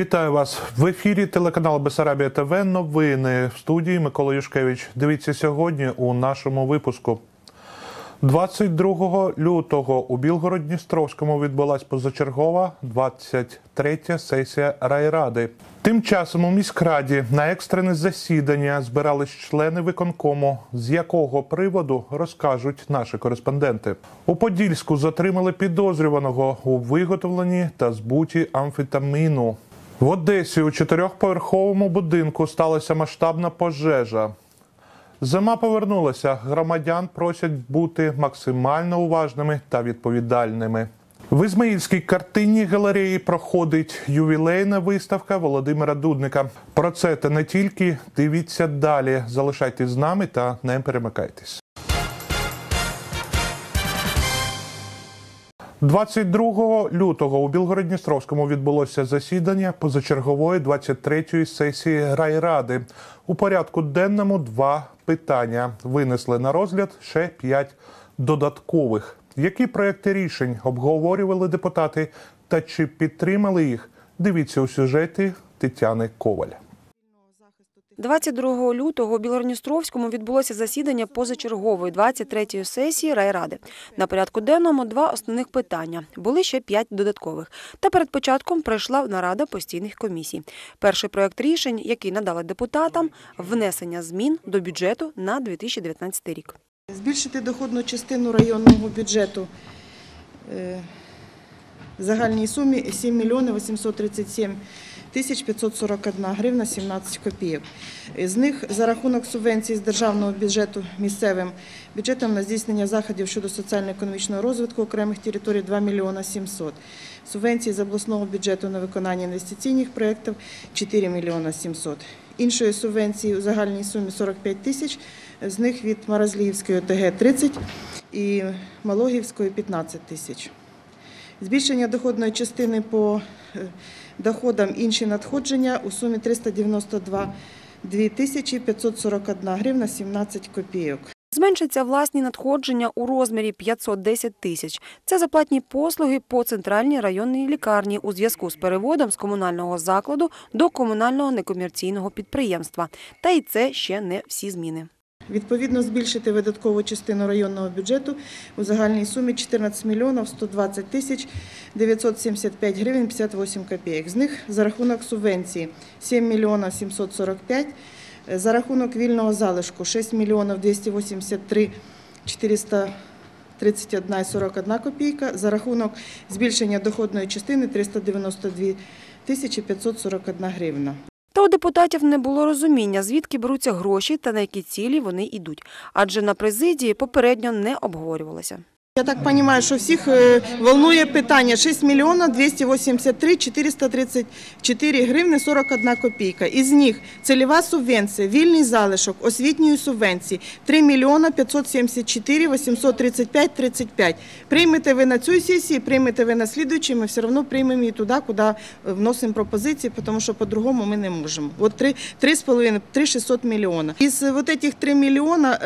Вітаю вас в ефірі телеканал Бесарабія ТВ. Новини в студії Микола Юшкевич. Дивіться сьогодні у нашому випуску. 22 лютого у Білгород-Дністровському відбулась позачергова 23-я сесія райради. Тим часом у міськраді на екстрене засідання збирались члени виконкому, з якого приводу розкажуть наші кореспонденти. У Подільську затримали підозрюваного у виготовленні та збуті амфетаміну. В Одесі у чотирьохповерховому будинку сталася масштабна пожежа. Зима повернулася. Громадян просять бути максимально уважними та відповідальними. В Ізмаїльській картинній галереї проходить ювілейна виставка Володимира Дудника. Про це та не тільки дивіться далі. Залишайтесь з нами та не перемикайтесь. 22 лютого у Білгород-Дністровському відбулося засідання позачергової 23-ї сесії райради. У порядку денному два питання винесли на розгляд ще п'ять додаткових. Які проекти рішень обговорювали депутати та чи підтримали їх? Дивіться у сюжеті Тетяни Коваль. 22 лютого у Білорністровському відбулося засідання позачергової 23-ї сесії райради. На порядку денному два основних питання. Були ще п'ять додаткових. Та перед початком пройшла нарада постійних комісій. Перший проект рішень, який надали депутатам, внесення змін до бюджету на 2019 рік. Збільшити доходну частину районного бюджету е, загальній сумі 7 мільйонів 837 тисяч 541 гривна 17 копійок. З них за рахунок субвенцій з державного бюджету місцевим бюджетом на здійснення заходів щодо соціально-економічного розвитку окремих територій 2 мільйона 700. Субвенції з обласного бюджету на виконання інвестиційних проєктів 4 мільйона 700. Іншої субвенції у загальній сумі 45 тисяч, з них від Маразліївської ОТГ 30 і Малогівської 15 тисяч. Збільшення доходної частини по е, доходам інші надходження у сумі 392 тисячі 541 гривна 17 копійок. Зменшаться власні надходження у розмірі 510 тисяч. Це заплатні послуги по центральній районній лікарні у зв'язку з переводом з комунального закладу до комунального некомерційного підприємства. Та й це ще не всі зміни. Відповідно, збільшити видаткову частину районного бюджету у загальній сумі 14 мільйонів 120 тисяч 975 гривень 58 копійок. З них за рахунок субвенції 7 мільйонів 745, за рахунок вільного залишку 6 мільйонів 283 431,41 копійка, за рахунок збільшення доходної частини 392 тисячі 541 гривна. Та у депутатів не було розуміння, звідки беруться гроші та на які цілі вони йдуть. Адже на президії попередньо не обговорювалося. Я так розумію, що всіх волнує питання 6 мільйонів 283 434 гривни 41 копійка. Із них цільова субвенція, вільний залишок, освітньої субвенції 3 мільйона 574 835 35. Приймете ви на цю сесію, приймете ви на слідуючій, ми все одно приймемо її туди, куди вносимо пропозиції, тому що по-другому ми не можемо. От 3,5, 3 600 мільйона. Із вот этих 3 мільйона...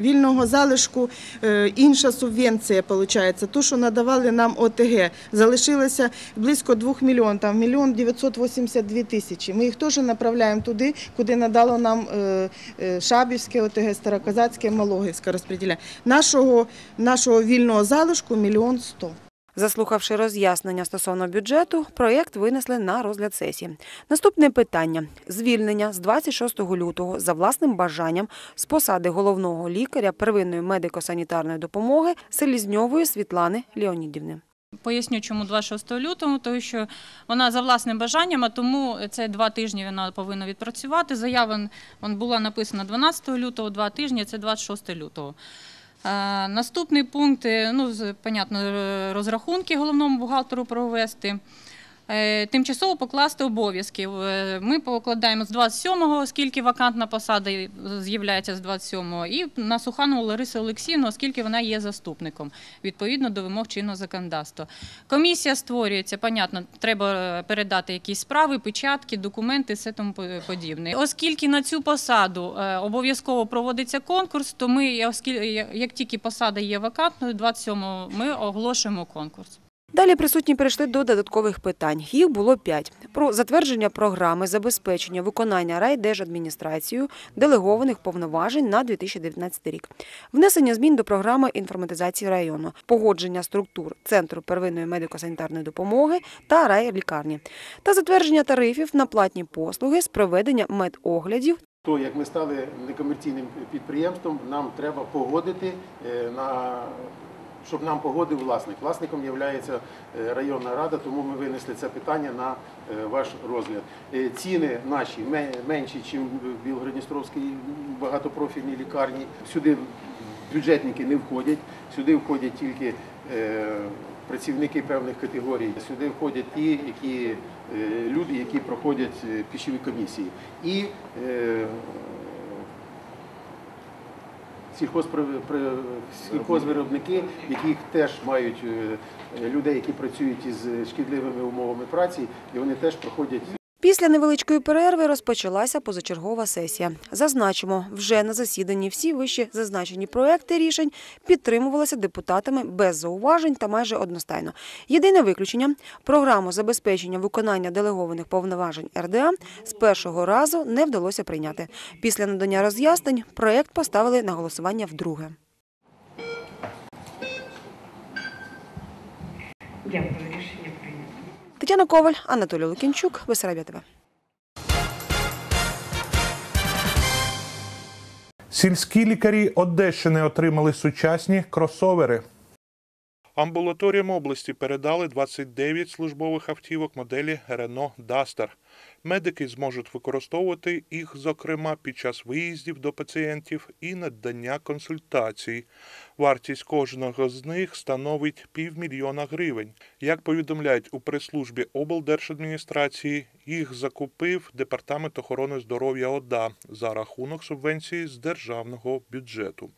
Вільного залишку е, інша субвенція, виходить, ту, що надавали нам ОТГ. Залишилося близько 2 мільйонів, там мільйон 982 тисячі. Ми їх теж направляємо туди, куди надало нам е, е, Шабівське ОТГ, Староказацьке, Малогівське розподіляє. Нашого, нашого вільного залишку мільйон сто. Заслухавши роз'яснення стосовно бюджету, проєкт винесли на розгляд сесії. Наступне питання звільнення з 26 лютого за власним бажанням з посади головного лікаря первинної медико-санітарної допомоги Селізньової Світлани Леонідівни. Поясню, чому 26 лютого, тому що вона за власним бажанням, а тому це два тижні вона повинна відпрацювати. Заява була написана 12 лютого, два тижні, це 26 лютого. Наступний пункт, е, ну, понятно, розрахунки головному бухгалтеру провести. Е, тимчасово покласти обов'язки. Е, ми покладаємо з 27-го, оскільки вакантна посада з'являється з 27-го, і на Суханову Ларису Олексійовну, оскільки вона є заступником відповідно до вимог чинного законодавства. Комісія створюється, понятно, треба передати якісь справи, печатки, документи, все тому подібне. Оскільки на цю посаду е, обов'язково проводиться конкурс, то ми, як тільки посада є вакантною, 27-го, ми оголошуємо конкурс. Далі присутні перейшли до додаткових питань. Їх було п'ять. Про затвердження програми забезпечення виконання райдержадміністрацією делегованих повноважень на 2019 рік, внесення змін до програми інформатизації району, погодження структур Центру первинної медико-санітарної допомоги та райлікарні, та затвердження тарифів на платні послуги з проведення медоглядів То як ми стали некомерційним підприємством, нам треба погодити е, на щоб нам погодив власник. Власником є районна рада, тому ми винесли це питання на е, ваш розгляд. Е, Ціни наші менші, ніж в Білгородністровській багатопрофільній лікарні. Сюди бюджетники не входять, сюди входять тільки е, працівники певних категорій. Сюди входять ті, які е, люди, які проходять е, пішові комісії. І е, сільхозвиробники, яких теж мають е, людей, які працюють із шкідливими умовами праці, і вони теж проходять Після невеличкої перерви розпочалася позачергова сесія. Зазначимо, вже на засіданні всі вище зазначені проекти рішень підтримувалися депутатами без зауважень та майже одностайно. Єдине виключення – програму забезпечення виконання делегованих повноважень РДА з першого разу не вдалося прийняти. Після надання роз'яснень проект поставили на голосування вдруге. Дякую. Тетяна Коваль, Анатолій Лукінчук, Бесарабія. Сільські лікарі Одещини отримали сучасні кросовери. Амбулаторіям області передали 29 службових автівок моделі Renault Duster. Медики зможуть використовувати їх, зокрема, під час виїздів до пацієнтів і надання консультацій. Вартість кожного з них становить півмільйона гривень. Як повідомляють у прес-службі облдержадміністрації, їх закупив Департамент охорони здоров'я ОДА за рахунок субвенції з державного бюджету.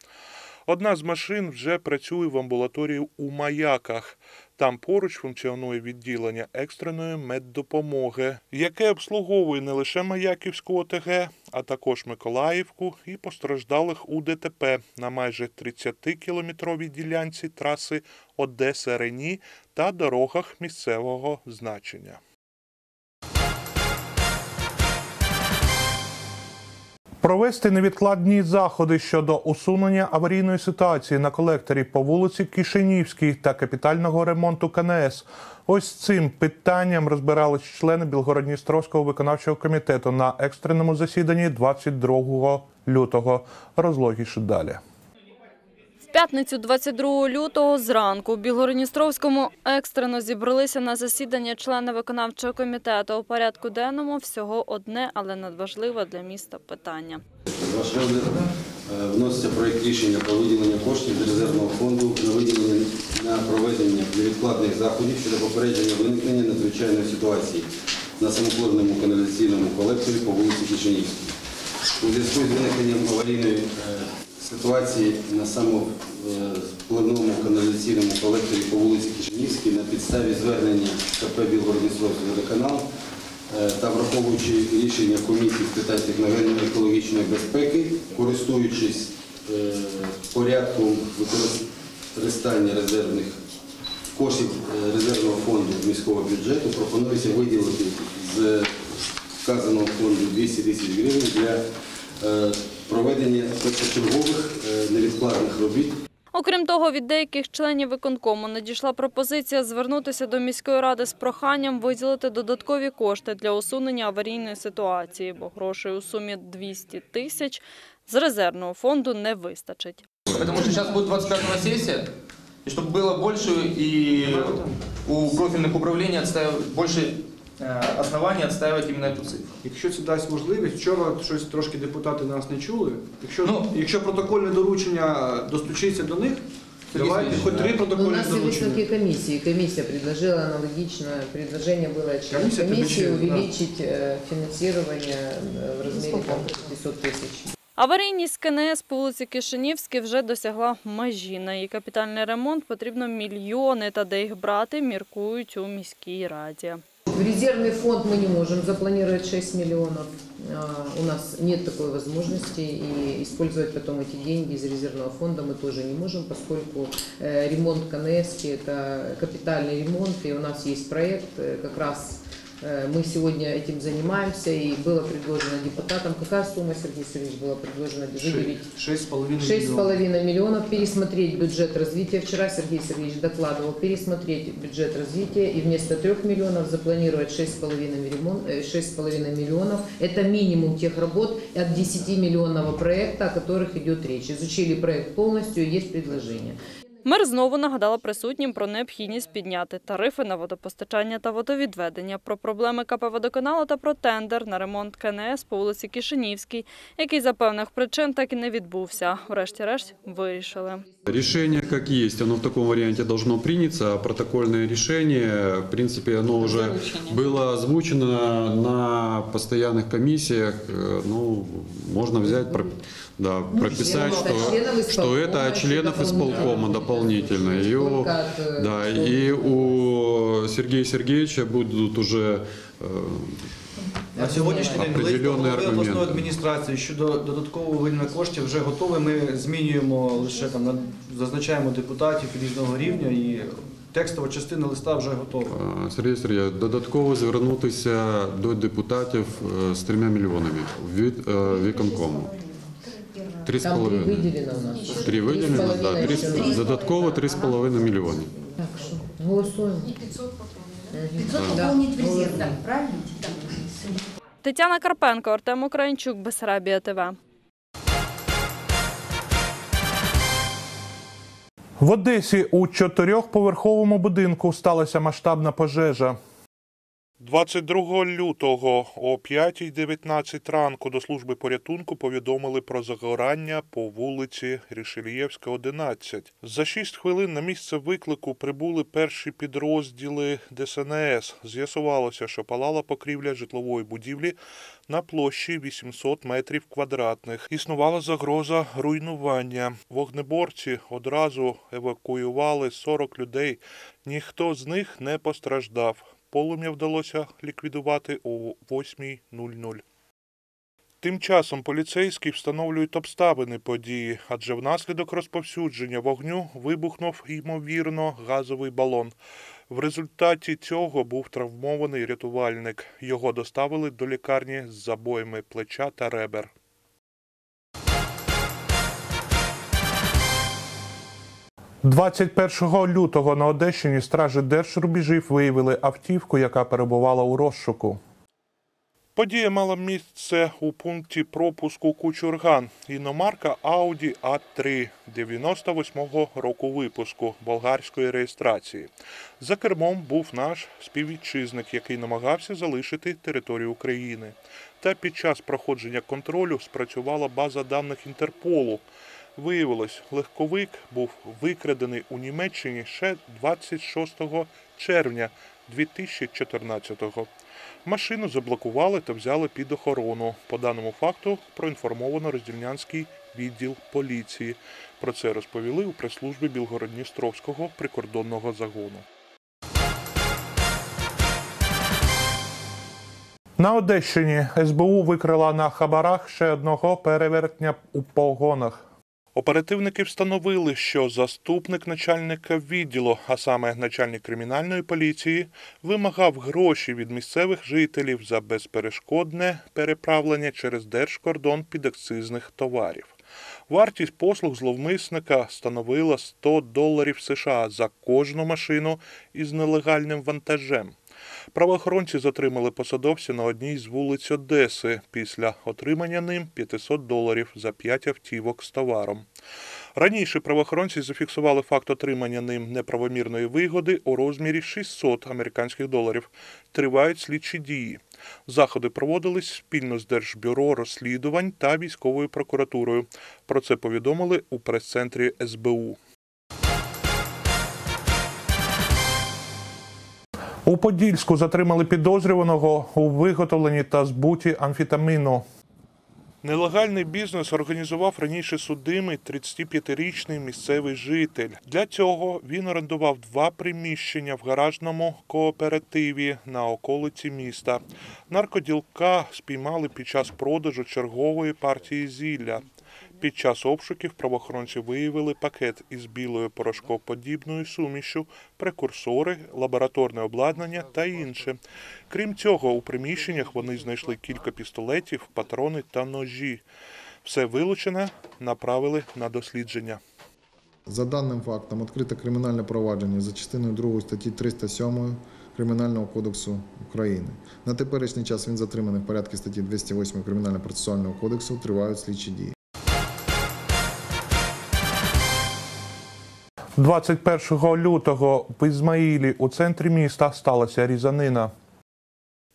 Одна з машин вже працює в амбулаторії у Маяках. Там поруч функціонує відділення екстреної меддопомоги, яке обслуговує не лише Маяківську ОТГ, а також Миколаївку і постраждалих у ДТП на майже 30-кілометровій ділянці траси Одеса Рені та дорогах місцевого значення. Провести невідкладні заходи щодо усунення аварійної ситуації на колекторі по вулиці Кишинівській та капітального ремонту КНС. Ось цим питанням розбирались члени Білгородністровського виконавчого комітету на екстреному засіданні 22 лютого. Розлогіше далі. В п'ятницю 22 лютого зранку у Білгородністровському екстрено зібралися на засідання члени виконавчого комітету. У порядку денному всього одне, але надважливе для міста питання. Ваш розгляд е, вноситься проєкт рішення про виділення коштів з резервного фонду на виділення на проведення невідкладних заходів щодо попередження виникнення надзвичайної ситуації на самопливному каналізаційному колекторі по вулиці Кишинівській. У зв'язку з виникненням аварійної е, ситуації на самопливному каналізаційному колекторі по вулиці Кишинівській на підставі звернення КП Білгородністровський водоканал Е, та враховуючи рішення комісії з питань техногенно-екологічної безпеки, користуючись е, порядком використання резервних коштів е, резервного фонду міського бюджету, пропонується виділити з вказаного фонду 200 тисяч гривень для е, проведення першочергових е, невідкладних робіт Окрім того, від деяких членів виконкому надійшла пропозиція звернутися до міської ради з проханням виділити додаткові кошти для усунення аварійної ситуації, бо грошей у сумі 200 тисяч з резервного фонду не вистачить. Потому что сейчас будет 25 сессия, и чтобы было больше и у профильных управлений отстаивать больше э, оснований отстаивать именно эту цифру. Якщо це дасть можливість, вчора щось трошки депутати нас не чули. Якщо, Ну. якщо протокольне доручення достучиться до них, давайте Сергій хоч три Сергійович, Ну, У протокольні нас и доручення. высокие комиссии. Комиссия предложила аналогичное предложение было член Комиссия комиссии предложила, да. увеличить э, финансирование э, в размере там, 500 тысяч. Аварійність КНС по вулиці Кишинівській вже досягла межі. На її капітальний ремонт потрібно мільйони, та де їх брати, міркують у міській раді. В резервный фонд мы не можем запланировать 6 миллионов. А, У нас нет такой возможности, и использовать потом эти деньги из резервного фонда мы тоже не можем, поскольку э, ремонт КНС – это капитальный ремонт, и у нас есть проект, э, как раз мы сегодня этим занимаемся, и было предложено депутатам, какая сумма, Сергей Сергеевич, была предложена выделить? 6,5 мільйонів. 6,5 миллионов пересмотреть бюджет развития. Вчера Сергей Сергеевич докладывал, пересмотреть бюджет развития и вместо 3 миллионов запланировать 6,5 миллион- э, 6,5 миллионов. Это минимум тех работ от 10 миллионного проекта, о которых идет речь. Изучили проект полностью, есть предложение. Мер знову нагадала присутнім про необхідність підняти тарифи на водопостачання та водовідведення, про проблеми КП «Водоканалу» та про тендер на ремонт КНС по вулиці Кишинівській, який за певних причин так і не відбувся. Врешті-решт вирішили. Решение как есть, оно в таком варианте должно приняться, а протокольное решение, в принципе, оно уже было озвучено на постоянных комиссиях, Э, ну, можно взять, про- да, прописать, членов- что, что это от членов исполкома дополнительно. И у, от, э, да, и у Сергея Сергеевича будут уже э, На сьогоднішній день голови обласної адміністрації щодо додаткового виділення коштів вже готовий. Ми змінюємо лише там зазначаємо депутатів різного рівня і текстова частина листа вже готова. Сергій Сергійович, додатково звернутися до депутатів е, з трьома мільйонами від е, виконкому. Три з Там три половиною. у нас. Три виділено, да, половиной три, еще надо. додатково три з половиною мільйони. Так что, голосуем. Да. Тетяна Карпенко, Артем Українчук, Бесарабія ТВ. В Одесі у чотирьохповерховому будинку сталася масштабна пожежа. 22 лютого о 5.19 ранку до служби порятунку повідомили про загорання по вулиці Рішельєвська, 11. За 6 хвилин на місце виклику прибули перші підрозділи ДСНС. З'ясувалося, що палала покрівля житлової будівлі на площі 800 метрів квадратних. Існувала загроза руйнування. Вогнеборці одразу евакуювали 40 людей. Ніхто з них не постраждав. Полум'я вдалося ліквідувати о 8.00. Тим часом поліцейські встановлюють обставини події, адже внаслідок розповсюдження вогню вибухнув ймовірно газовий балон. В результаті цього був травмований рятувальник. Його доставили до лікарні з забоями плеча та ребер. – 21 лютого на Одещині стражі держрубежів виявили автівку, яка перебувала у розшуку. Подія мала місце у пункті пропуску Кучурган. Іномарка Audi A3 98-го року випуску болгарської реєстрації. За кермом був наш співвітчизник, який намагався залишити територію України. Та під час проходження контролю спрацювала база даних Інтерполу. Виявилось, легковик був викрадений у Німеччині ще 26 червня 2014-го. Машину заблокували та взяли під охорону. По даному факту проінформовано Роздільнянський відділ поліції. Про це розповіли у прес-службі Білгород-Дністровського прикордонного загону. На Одещині СБУ викрила на хабарах ще одного перевертня у погонах. Оперативники встановили, що заступник начальника відділу, а саме начальник кримінальної поліції, вимагав гроші від місцевих жителів за безперешкодне переправлення через держкордон підакцизних товарів. Вартість послуг зловмисника становила 100 доларів США за кожну машину із нелегальним вантажем. Правоохоронці затримали посадовця на одній з вулиць Одеси після отримання ним 500 доларів за 5 автівок з товаром. Раніше правоохоронці зафіксували факт отримання ним неправомірної вигоди у розмірі 600 американських доларів. Тривають слідчі дії. Заходи проводились спільно з Держбюро розслідувань та військовою прокуратурою. Про це повідомили у прес-центрі СБУ. У Подільську затримали підозрюваного у виготовленні та збуті амфетаміну. Нелегальний бізнес організував раніше судимий 35-річний місцевий житель. Для цього він орендував два приміщення в гаражному кооперативі на околиці міста. Наркоділка спіймали під час продажу чергової партії зілля. Під час обшуків правоохоронці виявили пакет із білою порошкоподібною сумішю, прекурсори, лабораторне обладнання та інше. Крім цього, у приміщеннях вони знайшли кілька пістолетів, патрони та ножі. Все вилучене направили на дослідження. За даним фактом відкрите кримінальне провадження за частиною 2 статті 307 Кримінального кодексу України. На теперішній час він затриманий в порядку статті 208 Кримінально-процесуального кодексу, тривають слідчі дії. 21 лютого в Ізмаїлі у центрі міста сталася різанина.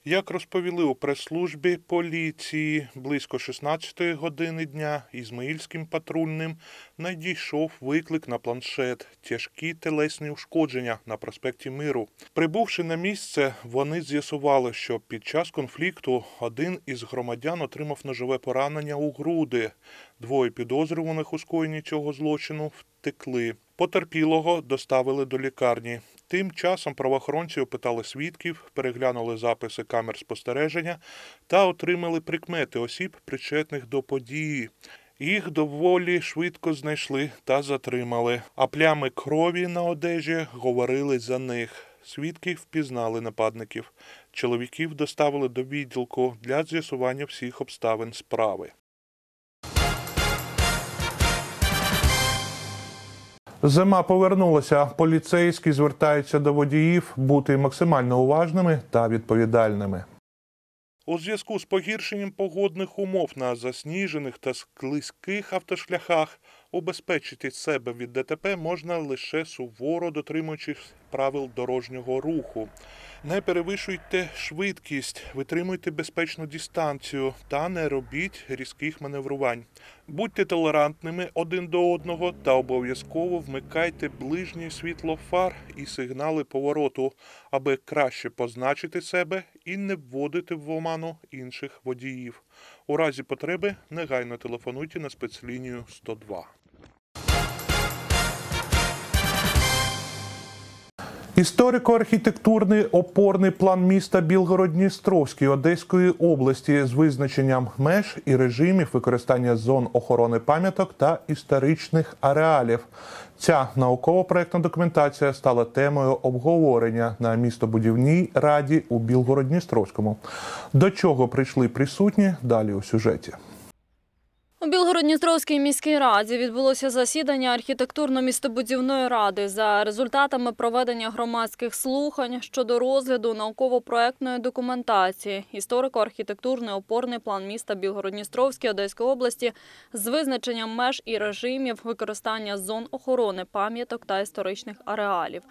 Як розповіли у прес-службі поліції, близько 16-ї години дня Ізмаїльським патрульним надійшов виклик на планшет тяжкі телесні ушкодження на проспекті Миру. Прибувши на місце, вони з'ясували, що під час конфлікту один із громадян отримав ножове поранення у груди. Двоє підозрюваних у скоєнні цього злочину втекли. Потерпілого доставили до лікарні. Тим часом правоохоронці опитали свідків, переглянули записи камер спостереження та отримали прикмети осіб, причетних до події. Їх доволі швидко знайшли та затримали, а плями крові на одежі говорили за них. Свідки впізнали нападників. Чоловіків доставили до відділку для з'ясування всіх обставин справи. Зима повернулася. Поліцейські звертаються до водіїв бути максимально уважними та відповідальними. У зв'язку з погіршенням погодних умов на засніжених та склизьких автошляхах убезпечити себе від ДТП можна лише суворо дотримуючись правил дорожнього руху. Не перевищуйте швидкість, витримуйте безпечну дистанцію та не робіть різких маневрувань. Будьте толерантними один до одного та обов'язково вмикайте ближнє світло фар і сигнали повороту, аби краще позначити себе і не вводити в оману інших водіїв. У разі потреби негайно телефонуйте на спецлінію 102. Історико-архітектурний опорний план міста Білгород-Дністровський Одеської області з визначенням меж і режимів використання зон охорони пам'яток та історичних ареалів. Ця науково-проектна документація стала темою обговорення на містобудівній раді у Білгород-Дністровському. До чого прийшли присутні далі у сюжеті. У Білгород-Дністровській міській раді відбулося засідання архітектурно-містобудівної ради за результатами проведення громадських слухань щодо розгляду науково-проектної документації, історико-архітектурний опорний план міста Білгород-Дністровській Одеської області з визначенням меж і режимів використання зон охорони пам'яток та історичних ареалів.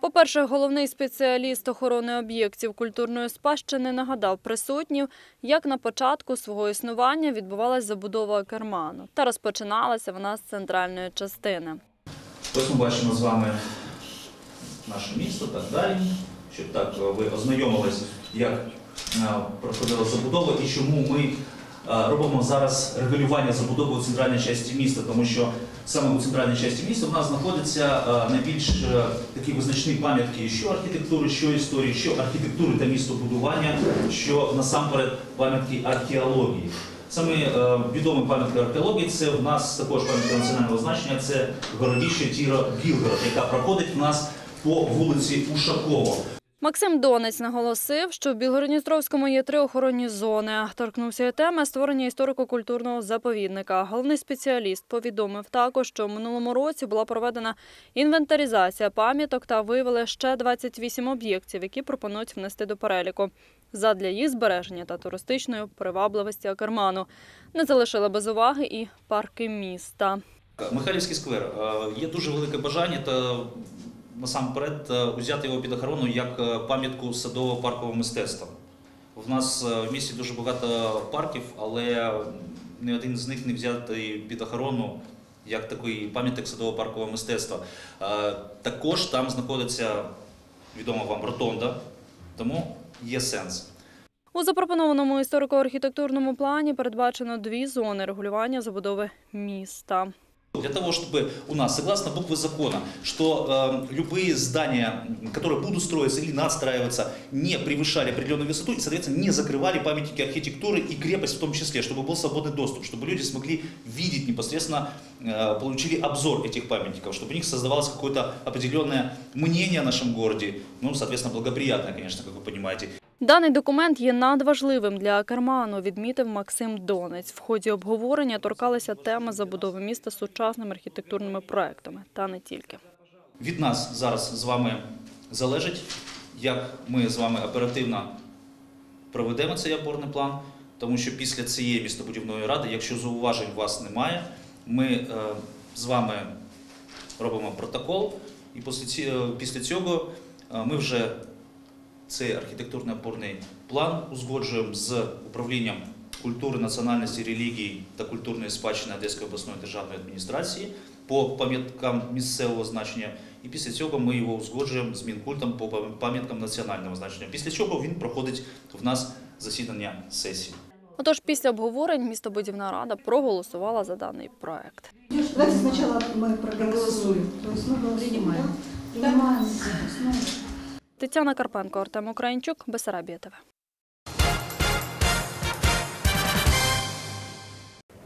По-перше, головний спеціаліст охорони об'єктів культурної спадщини нагадав присутнім, як на початку свого існування відбувалася забудова керману. Та розпочиналася вона з центральної частини. Ось ми бачимо з вами наше місто, так далі, щоб так е, ви ознайомились, як е, проходила забудова і чому ми робимо зараз регулювання забудови у центральній частині міста, тому що саме у центральній частині міста в нас знаходяться е, найбільш е, такі визначні пам'ятки, що архітектури, що історії, що архітектури та містобудування, що насамперед пам'ятки археології. Саме е, відомі пам'ятки археології це в нас також пам'ятка національного значення, це городище Тіро Білгород, яка проходить в нас по вулиці Ушакова. Максим Донець наголосив, що в Білгородністровському є три охоронні зони. Торкнувся і теми створення історико-культурного заповідника. Головний спеціаліст повідомив також, що в минулому році була проведена інвентаризація пам'яток та виявили ще 28 об'єктів, які пропонують внести до переліку. Задля їх збереження та туристичної привабливості Акерману не залишили без уваги і парки міста. Михайлівський сквер Е, є дуже велике бажання та насамперед е, узяти його під охорону як е, пам'ятку садово-паркового мистецтва. В нас е, в місті дуже багато парків, але ні один з них не взятий під охорону як такий пам'ятник садово-паркового мистецтва. Е, Також там знаходиться відома вам ротонда, тому є сенс. У запропонованому історико-архітектурному плані передбачено дві зони регулювання забудови міста. Для того, чтобы у нас, согласно буквы закона, что э, любые здания, которые будут строиться или надстраиваться, не превышали определенную высоту и, соответственно, не закрывали памятники архитектуры и крепость в том числе, чтобы был свободный доступ, чтобы люди смогли видеть непосредственно, э, получили обзор этих памятников, чтобы у них создавалось какое-то определенное мнение о нашем городе, ну, соответственно, благоприятное, конечно, как вы понимаете. Даний документ є надважливим для Керману, відмітив Максим Донець. В ході обговорення торкалися теми забудови міста сучасними архітектурними проектами, та не тільки. Від нас зараз з вами залежить, як ми з вами оперативно проведемо цей опорний план, тому що після цієї містобудівної ради, якщо зауважень вас немає, ми е, з вами робимо протокол, і після цього е, ми вже цей архітектурний опорний план узгоджуємо з управлінням культури, національності, релігії та культурної спадщини Одеської обласної державної адміністрації по пам'яткам місцевого значення. І після цього ми його узгоджуємо з Мінкультом по пам'яткам національного значення. Після чого він проходить в нас засідання сесії. Отож, після обговорень містобудівна рада проголосувала за даний проект. Давайте сначала мы проголосуем. То есть мы принимаем. Тетяна Карпенко, Артем Українчук, Бесарабія ТВ.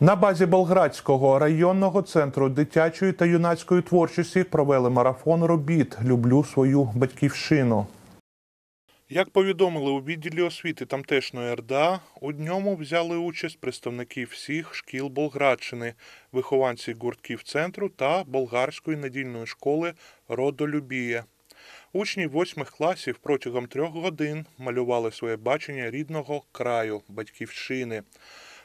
На базі Болградського районного центру дитячої та юнацької творчості провели марафон робіт Люблю свою батьківщину. Як повідомили у відділі освіти тамтешньої РДА, у ньому взяли участь представники всіх шкіл Болградщини, вихованці гуртків центру та болгарської недільної школи Родолюбія. Учні восьмих класів протягом трьох годин малювали своє бачення рідного краю, батьківщини.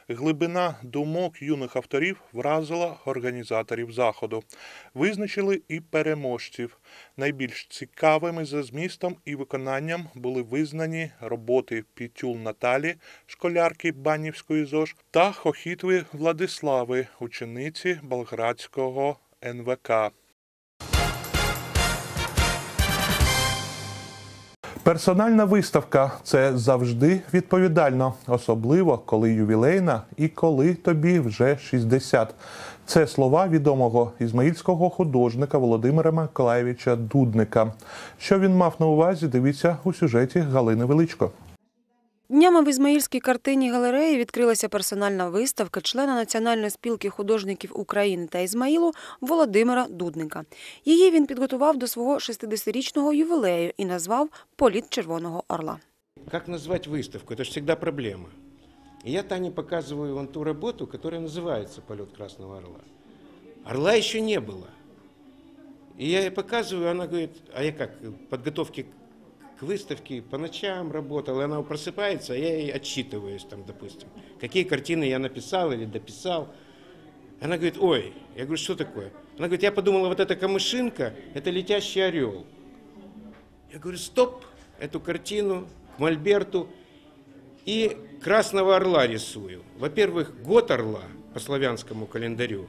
Глибина думок юних авторів вразила організаторів заходу. Визначили і переможців. Найбільш цікавими за змістом і виконанням були визнані роботи Пітюл Наталі, школярки Банівської ЗОЖ, та Хохітви Владислави, учениці Болградського НВК. Персональна виставка це завжди відповідально, особливо коли ювілейна і коли тобі вже 60. Це слова відомого ізмаїльського художника Володимира Миколаєвича Дудника. Що він мав на увазі, дивіться у сюжеті Галини Величко. Днями в Ізмаїльській картинній галереї відкрилася персональна виставка члена Національної спілки художників України та Ізмаїлу Володимира Дудника. Її він підготував до свого 60-річного ювілею і назвав Політ Червоного Орла. Как назвать выставку? Это же всегда проблема. И я Тане показываю вон ту работу, которая называется «Полет Красного Орла». Орла еще не было. И я ей показываю, она говорит, а я как, подготовки к выставке по ночам работал, и она просыпается, а я ей отчитываюсь там, допустим, какие картины я написал или дописал. Она говорит, ой, я говорю, что такое? Она говорит, я подумала, вот эта камышинка, это летящий орел. Я говорю, стоп, эту картину к Мольберту и Красного Орла рисую. Во-первых, год Орла по славянскому календарю.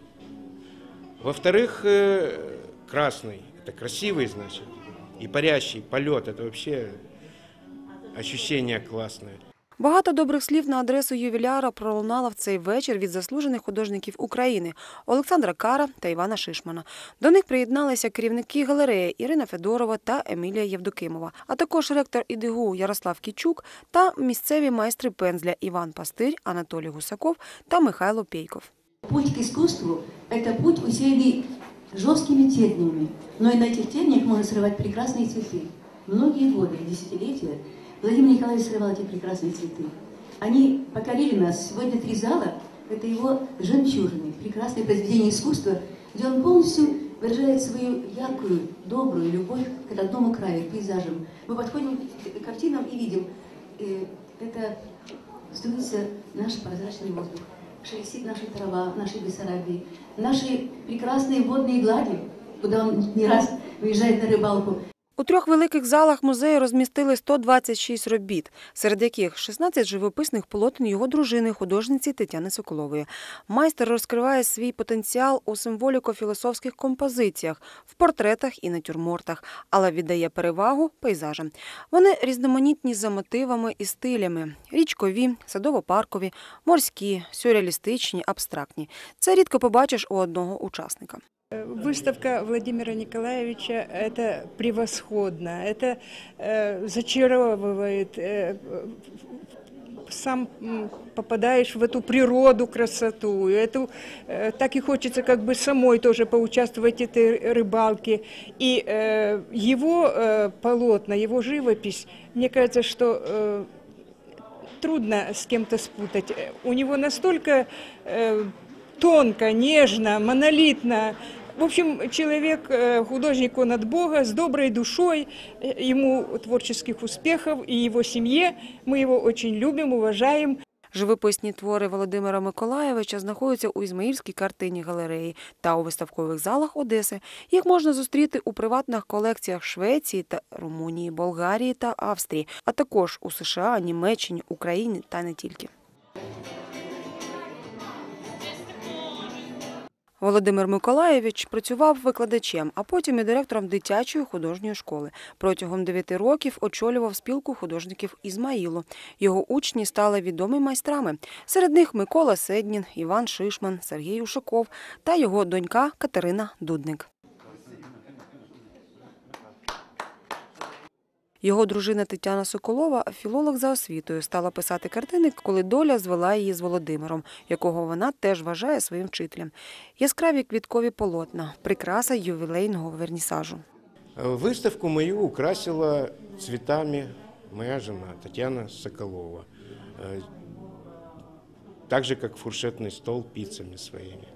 Во-вторых, э, красный, это красивый, значит, и парящий, полет, это вообще ощущение классное. Багато добрих слів на адресу ювіляра пролунало в цей вечір від заслужених художників України Олександра Кара та Івана Шишмана. До них приєдналися керівники галереї Ірина Федорова та Емілія Євдокимова, а також ректор ІДГУ Ярослав Кічук та місцеві майстри пензля Іван Пастир, Анатолій Гусаков та Михайло Пейков. Путь к искусству – это путь, усеянный жесткими терниями, но и на этих терниях можно срывать прекрасные цветы. Многие годы, десятилетия Владимир Николаевич срывал эти прекрасные цветы. Они покорили нас. Сегодня три зала – это его жемчужины, прекрасное произведение искусства, где он полностью выражает свою яркую, добрую любовь к родному краю, к пейзажам. Мы подходим к картинам и видим, э, это струится наш прозрачный воздух, шелестит наша трава, нашей Бессарабии, наши прекрасные водные глади, куда он не раз уезжает на рыбалку. у трьох великих залах музею розмістили 126 робіт, серед яких 16 живописних полотен його дружини, художниці Тетяни Соколової. Майстер розкриває свій потенціал у символіко-філософських композиціях, в портретах і натюрмортах, але віддає перевагу пейзажам. Вони різноманітні за мотивами і стилями: річкові, садово-паркові, морські, сюрреалістичні, абстрактні. Це рідко побачиш у одного учасника. Выставка Владимира Николаевича – это превосходно, это э, зачаровывает, э, сам попадаешь в эту природу, красоту, эту, э, так и хочется как бы самой тоже поучаствовать в этой рыбалке. И э, его э, полотна, его живопись, мне кажется, что э, трудно с кем-то спутать. Э, У него настолько э, тонко, нежно, монолитно. В общем, человек, э, художник, он от Бога, с доброй душой. Э, Ему творческих успехов и его семье. Мы его очень любим, уважаем. Живописні твори Володимира Миколаєвича знаходяться у Ізмаїльській картині галереї та у виставкових залах Одеси. Їх можна зустріти у приватних колекціях Швеції та Румунії, Болгарії та Австрії, а також у США, Німеччині, Україні та не тільки. Володимир Миколаєвич працював викладачем, а потім і директором дитячої художньої школи. Протягом дев'яти років очолював спілку художників Ізмаїлу. Його учні стали відомі майстрами. Серед них Микола Седнін, Іван Шишман, Сергій Ушаков та його донька Катерина Дудник. Його дружина Тетяна Соколова, філолог за освітою, стала писати картини, коли доля звела її з Володимиром, якого вона теж вважає своїм вчителем. Яскраві квіткові полотна, прикраса ювілейного вернісажу. Выставку мою украсила цветами моя жена Татьяна Соколова. Э, Так же, как фуршетный стол пиццами своими.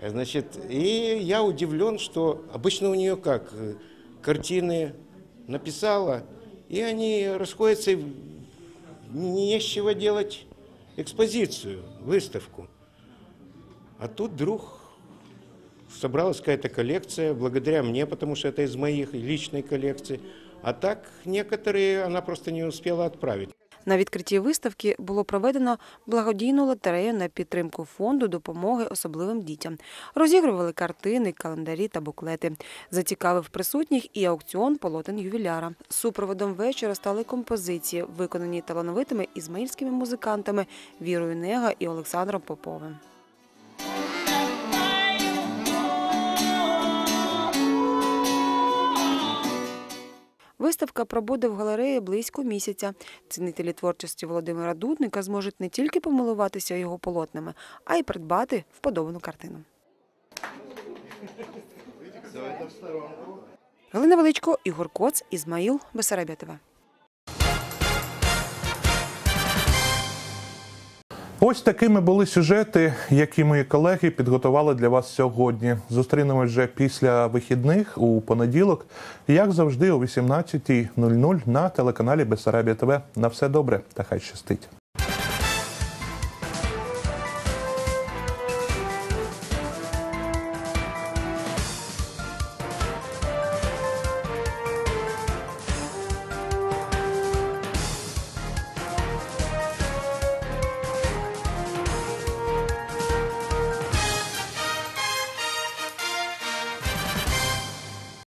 Э, Значит, и я удивлен, что обычно у нее как, э, картины написала, и они расходятся, и не с чего делать экспозицию, выставку. А тут вдруг собралась какая-то коллекция, благодаря мне, потому что это из моих личной коллекции. А так некоторые она просто не успела отправить. На відкритті виставки було проведено благодійну лотерею на підтримку фонду допомоги особливим дітям. Розігрували картини, календарі та буклети. Зацікавив присутніх і аукціон полотен ювіляра. Супроводом вечора стали композиції, виконані талановитими ізмаїльськими музикантами Вірою Нега і Олександром Поповим. Виставка пробуде в галереї близько місяця. Цінителі творчості Володимира Дудника зможуть не тільки помилуватися його полотнами, а й придбати вподобану картину. Галина Величко, Ігор Коц, Ізмаїл, Бесарабія Ось такими були сюжети, які мої колеги підготували для вас сьогодні. Зустрінемось вже після вихідних у понеділок, як завжди, о 18.00 на телеканалі Бесарабія ТВ. На все добре та хай щастить.